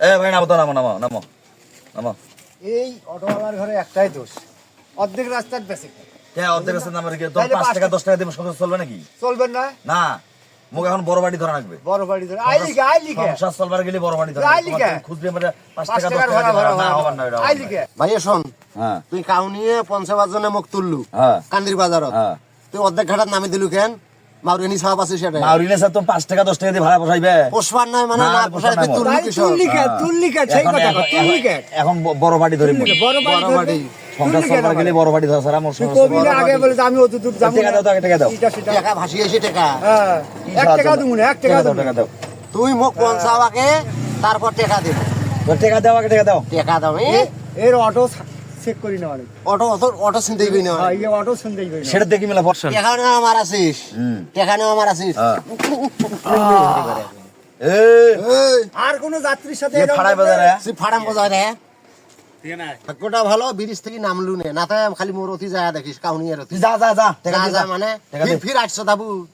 এ ভাই নামো তো নামো নামো নামো নামো। এই অটোওয়ালার ঘরে একটাই দোষ। অর্ধেক রাস্তার বেশি কে অর্ধেক রাস্তার নামে রেখে তোর পাঁচ টাকা দশ টাকা দিয়ে সংসার চলবে নাকি? চলবেন না। না মুখ এখন বড় বাড়ি ধরা রাখবে বড় বাড়ি ধরে আই লিখে আই লিখে। সংসার চলবার গেলে বড় বাড়ি ধরা আই রাখবে। লিখে। তোমার মানে টাকা দশ টাকার টাকা ভাড়া দিয়ে ভাড়া না হবার না শোন হ্যাঁ। তুই কাউনিয়ে পঞ্চাশ জনে মুখ তুললু। হ্যাঁ। কান্দির বাজারত। হ্যাঁ। তুই অর্ধেক ঘাটার নামে দিলু কেন? মাউরিয়ানি সাহাব আছে সেটা। মাউরিনে স্যার তো পাঁচ টাকা দশ টাকা দিয়ে ভাড়া বসাইবে। পোষবার নয় মানে না, তুই নয় তুললু তাই কিসব? তুল লিখে তুল লিখে সেই কথা এখন- তুল এখন বড় বাড়ি ধরে বড় বাড়ি বড় বাড়ি। সংসার লিখে গেলে বড় বাড়ি ধরা স্যার আমার তুই সংসার কবি না আগে বলে আমি অত দূর যাব টাকা দাও টাকা দাও। টাকা ভাসিয়ে এসে টাকা। হ্যাঁ কি টাকা না? না এক টাকা দাও, টাকা দাও। তুই মুখ পঞ্চাও আগে তারপর টাকা দেব। টাকা দাও আগে টাকা দাও। টাকা দাও এ? এর অটো চেক করি না অনেক। অটো অটো অটো না হ্যাঁ, এই অটো শুনতেই না। সেটা দেখি মেলা বর্ষা নেওয়া আমার আছিস। হুম। টাকা আমার আছিস। হ্যাঁ। এ আর কোন যাত্রীর সাথে ফাড়াই বাজারে তুই ফাড়াম বাজায় রে ভাগ্যটা ভালো ব্রিজ থেকে নামলু নে। না তাই খালি মোর অতি যায় দেখিস কাউনিয়ার অতি। তুই যা যা যা। টাকা যা দিয়ে যা যা। মানে? ফির- আটশো দাবু।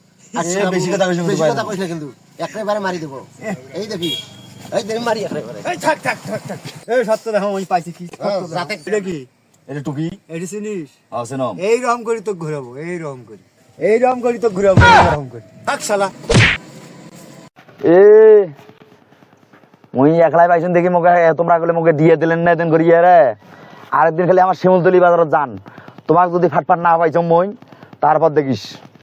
বেশি কথা বেশি কথা কইস না কিন্তু। একেবারে মারি দেবো। এই দেখি। এই দেখি মারি একেবারে এই থাক থাক থাক থাক। এই সত্য দেখো আমি পাইছি কি? সত্য দেখো। যাতে- এটা কি? এটা টুকি এটি চিনিস আছে নম এই রকম করি তো ঘুরাবো এই রকম করি। এই রকম করি তো ঘুরাবো এই রকম করি। থাক শালা। এ মুই একলাই পাইছেন দেখি মোকে তোমরা গেলে মোকে দিয়ে দিলেন না এদিন করিয়ে রে? আরেকদিন খালি আমার শিমুলতলি বাজারত যান। তোমাক যদি ফাটফাট না পাইছ মই তারপর দেখিস।